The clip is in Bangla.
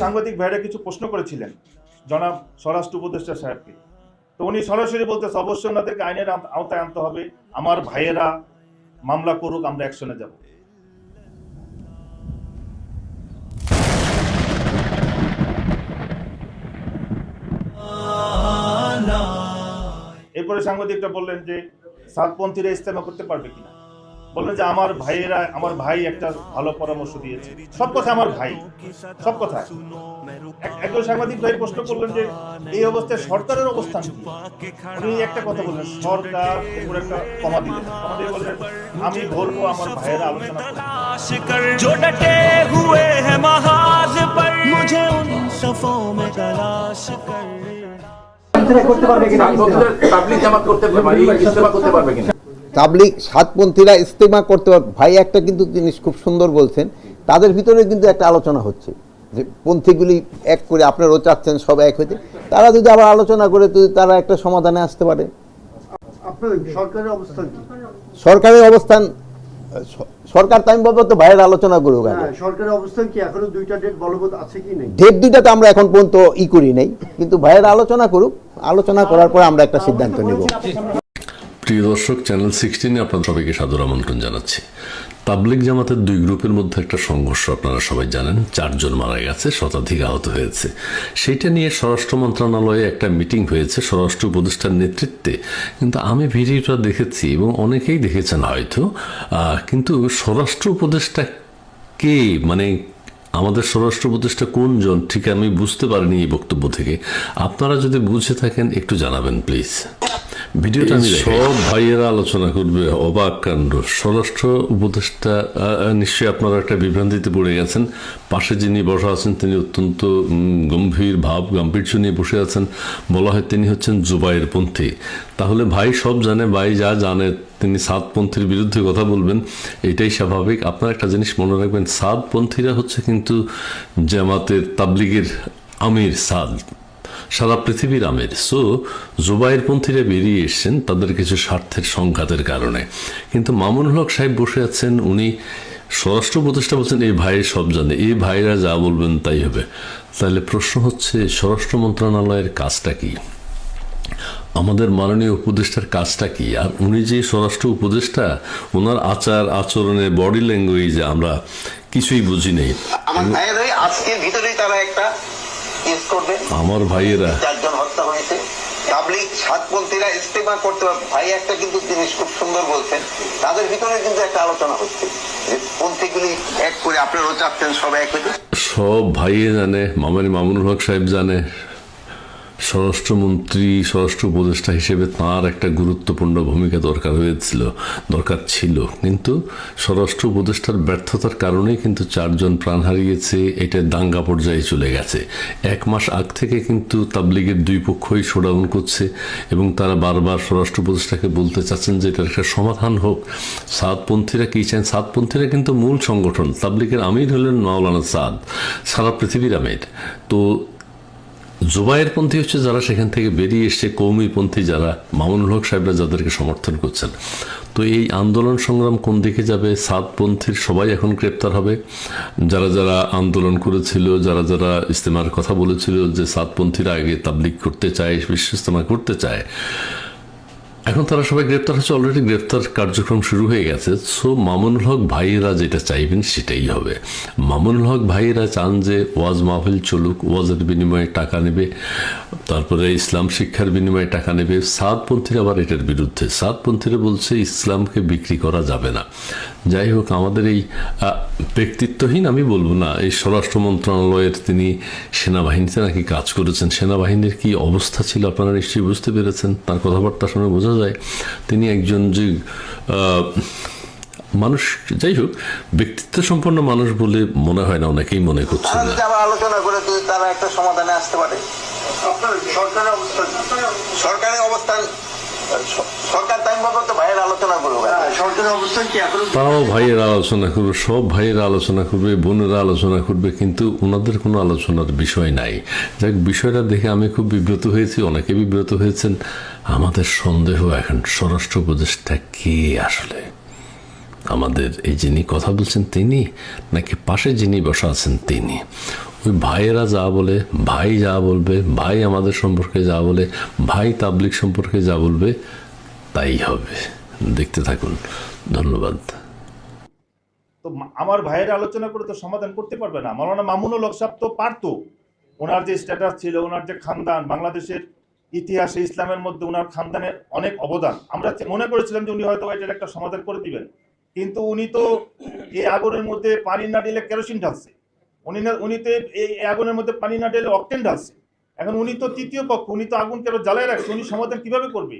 সাংবাদিক ভাইরা কিছু প্রশ্ন করেছিলেন। জনাব স্বরাষ্ট্র উপদেষ্টা সাহেবকে। তো উনি সরাসরি বলতেছে অবশ্যই ওনাদেরকে আইনের আওতায় আনতে হবে। আমার ভাইয়েরা মামলা করুক, আমরা অ্যাকশনে যাব। এরপরে সাংবাদিকটা বললেন যে, সাতপন্থীরা ইস্তেমা করতে পারবে কিনা? বলল যে আমার ভাইয়েরা আমার ভাই একটা ভালো পরামর্শ দিয়েছে। সব কথা আমার ভাই সব কথা। একজন সাংবাদিক ভাই প্রশ্ন করলেন যে এই অবস্থায় সরকারের অবস্থান উনি একটা কথা বললেন সরকার উপর একটা কমা দিলেন আমাদের বললেন আমি বলব আমার ভাইয়েরা আলোচনা করতে পারবে কিনা করতে পারবে কিনা? তাবলিক সাতপন্থীরা ইস্তেমা করতে পারবে ভাই একটা কিন্তু জিনিস খুব সুন্দর বলছেন তাদের ভিতরে কিন্তু একটা আলোচনা হচ্ছে যে পন্থীগুলি এক করে আপনারাও চাচ্ছেন সব এক হইতে। তারা যদি আবার আলোচনা করে যদি তারা একটা সমাধানে আসতে পারে। সরকারের অবস্থান সরকার টাইম পাবে তো ভাইয়ের আলোচনা করুক হ্যাঁ, সরকারের অবস্থান কি? এখনও দুইটা ডেট বলবৎ আছে কি নেই? ডেট দুইটা তো আমরা এখন পর্যন্ত ই করি নাই কিন্তু ভাইয়ের আলোচনা করুক আলোচনা করার পর আমরা একটা সিদ্ধান্ত নেব। প্রিয় দর্শক চ্যানেল সিক্সটিনে আপনার সবাইকে সাদর আমন্ত্রণ জানাচ্ছি। তাবলিক জামাতের দুই গ্রুপের মধ্যে একটা সংঘর্ষ আপনারা সবাই জানেন, চারজন মারা গেছে, শতাধিক আহত হয়েছে। সেইটা নিয়ে স্বরাষ্ট্র মন্ত্রণালয়ে একটা মিটিং হয়েছে স্বরাষ্ট্র উপদেষ্টার নেতৃত্বে। কিন্তু আমি ভিডিওটা দেখেছি এবং অনেকেই দেখেছেন হয়তো কিন্তু স্বরাষ্ট্র উপদেষ্টা কে? মানে আমাদের স্বরাষ্ট্র উপদেষ্টা কোনজন? ঠিক আমি বুঝতে পারিনি এই বক্তব্য থেকে। আপনারা যদি বুঝে থাকেন, একটু জানাবেন, প্লিজ। ভিডিওটা সব ভাইয়েরা আলোচনা করবে অবাক কাণ্ড। স্বরাষ্ট্র উপদেষ্টা নিশ্চয়ই আপনারা একটা বিভ্রান্তিতে পড়ে গেছেন। পাশে যিনি বসা আছেন, তিনি অত্যন্ত গম্ভীর ভাব, গাম্ভীর্য নিয়ে বসে আছেন। বলা হয় তিনি হচ্ছেন জুবাইয়ের পন্থী। তাহলে ভাই সব জানে, ভাই যা জানে, তিনি সাতপন্থীর বিরুদ্ধে কথা বলবেন, এটাই স্বাভাবিক। আপনারা একটা জিনিস মনে রাখবেন সাতপন্থীরা হচ্ছে কিন্তু জামাতের তাবলিগের আমির সাদ। সারা পৃথিবীর আমের সো জুবাইর পন্থীরা বেরিয়ে এসছেন তাদের কিছু স্বার্থের সংঘাতের কারণে। কিন্তু মামুনুল হক সাহেব বসে আছেন, উনি স্বরাষ্ট্র উপদেষ্টা বলছেন, এই ভাই সব জানে, এই ভাইরা যা বলবেন তাই হবে। তাহলে প্রশ্ন হচ্ছে, স্বরাষ্ট্র মন্ত্রণালয়ের কাজটা কি? আমাদের মাননীয় উপদেষ্টার কাজটা কি? আর উনি যে স্বরাষ্ট্র উপদেষ্টা ওনার আচার আচরণে, বডি ল্যাঙ্গুয়েজে আমরা কিছুই বুঝি নেই। আমার আজকের ভিতরেই তারা একটা কেস করবে আমার ভাইয়েরা। চারজন হত্যা হয়েছে। পাবলিক সাতপন্থীরা ইস্তেমা করতে পারবে। ভাই একটা কিন্তু জিনিস খুব সুন্দর বলছেন তাদের ভিতরে কিন্তু একটা আলোচনা হচ্ছে যে পন্থীগুলি এক করে আপনারাও চাচ্ছেন সব এক হইতে সব ভাইয়ে জানে মামানি মামুনুল হক সাহেব জানে স্বরাষ্ট্রমন্ত্রী, স্বরাষ্ট্র উপদেষ্টা হিসেবে তাঁর একটা গুরুত্বপূর্ণ ভূমিকা দরকার হয়েছিল, দরকার ছিল। কিন্তু স্বরাষ্ট্র উপদেষ্টার ব্যর্থতার কারণেই কিন্তু চারজন প্রাণ হারিয়েছে, এটা দাঙ্গা পর্যায়ে চলে গেছে। এক মাস আগ থেকে কিন্তু তাবলিগের দুই পক্ষই শোডাউন করছে এবং তারা বারবার স্বরাষ্ট্র উপদেষ্টাকে বলতে চাচ্ছেন যে এটার একটা সমাধান হোক। সাতপন্থীরা কি চান? সাতপন্থীরা কিন্তু মূল সংগঠন, তাবলিগের আমির হলেন মাওলানা সাদ, সারা পৃথিবীর আমির। তো জুবাইয়ের পন্থী হচ্ছে যারা সেখান থেকে বেরিয়ে এসছে, কৌমিপন্থী যারা, মামুনুল হক সাহেবরা যাদেরকে সমর্থন করছেন। তো এই আন্দোলন সংগ্রাম কোন দিকে যাবে? সাতপন্থীর সবাই এখন গ্রেপ্তার হবে। যারা যারা আন্দোলন করেছিল, যারা যারা ইস্তেমার কথা বলেছিল যে সাতপন্থীরা আগে তাবলিক করতে চায় বিশ্ব ইস্তেমা করতে চায় এখন তারা সবাই গ্রেপ্তার হচ্ছে অলরেডি গ্রেপ্তার কার্যক্রম শুরু হয়ে গেছে। সো মামুনুল হক ভাইয়েরা যেটা চাইবেন সেটাই হবে। মামুনুল হক ভাইয়েরা চান যে ওয়াজ মাহফিল চলুক, ওয়াজের বিনিময়ে টাকা নেবে, তারপরে ইসলাম শিক্ষার বিনিময়ে টাকা নেবে। সাতপন্থীরা আবার এটার বিরুদ্ধে। সাদপন্থীরা বলছে, ইসলামকে বিক্রি করা যাবে না। যাই হোক আমাদের এই ব্যক্তিত্বহীন আমি বলব না এই স্বরাষ্ট্র মন্ত্রণালয়ের তিনি সেনাবাহিনীতে নাকি কাজ করেছেন। সেনাবাহিনীর কি অবস্থা ছিল আপনারা নিশ্চয়ই বুঝতে পেরেছেন তার কথাবার্তা শুনে বোঝা যায়। তিনি একজন যে মানুষ যাই হোক ব্যক্তিত্ব সম্পন্ন মানুষ বলে মনে হয় না অনেকেই মনে করছে আলোচনা করে তারা একটা সমাধানে আসতে পারে। সরকারের অবস্থান সরকারের অবস্থান সরকার টাইম পাবে তো ভাইয়ের আলোচনা করবে হ্যাঁ, সরকারের অবস্থান কি এখনও? তারাও ভাইয়েরা আলোচনা করবে সব ভাইয়েরা আলোচনা করবে বোনেরা আলোচনা করবে কিন্তু ওনাদের কোনো আলোচনার বিষয় নাই। যাক বিষয়টা দেখে আমি খুব বিব্রত হয়েছি অনেকে বিব্রত হয়েছেন। আমাদের সন্দেহ এখন স্বরাষ্ট্র উপদেষ্টা কে আসলে? আমাদের এই যিনি কথা বলছেন তিনি নাকি পাশে যিনি বসা আছেন তিনি? ওই ভাইয়েরা যা বলে, ভাই যা বলবে, ভাই আমাদের সম্পর্কে যা বলে, ভাই তাবলিক সম্পর্কে যা বলবে, তাই হবে। দেখতে থাকুন। ধন্যবাদ। তো আমার ভাইয়ের আলোচনা করে তো সমাধান করতে পারবে না। মাওলানা মামুনুল হক সাহেব তো পারতো। ওনার যে স্ট্যাটাস ছিল, ওনার যে খানদান, বাংলাদেশের ইতিহাসে, ইসলামের মধ্যে ওনার খানদানের অনেক অবদান। আমরা মনে করেছিলাম যে উনি হয়তো এটার একটা সমাধান করে দিবেন। কিন্তু উনি তো এই আগুনের মধ্যে পানি না দিলে কেরোসিন ঢালছে। উনি না উনিতে এই আগুনের মধ্যে পানি না ঢেলে অকটেন ঢালছে এখন উনি তো তৃতীয় পক্ষ, উনি তো আগুন কেন জ্বালায় রাখছে? উনি সমাধান কীভাবে করবে?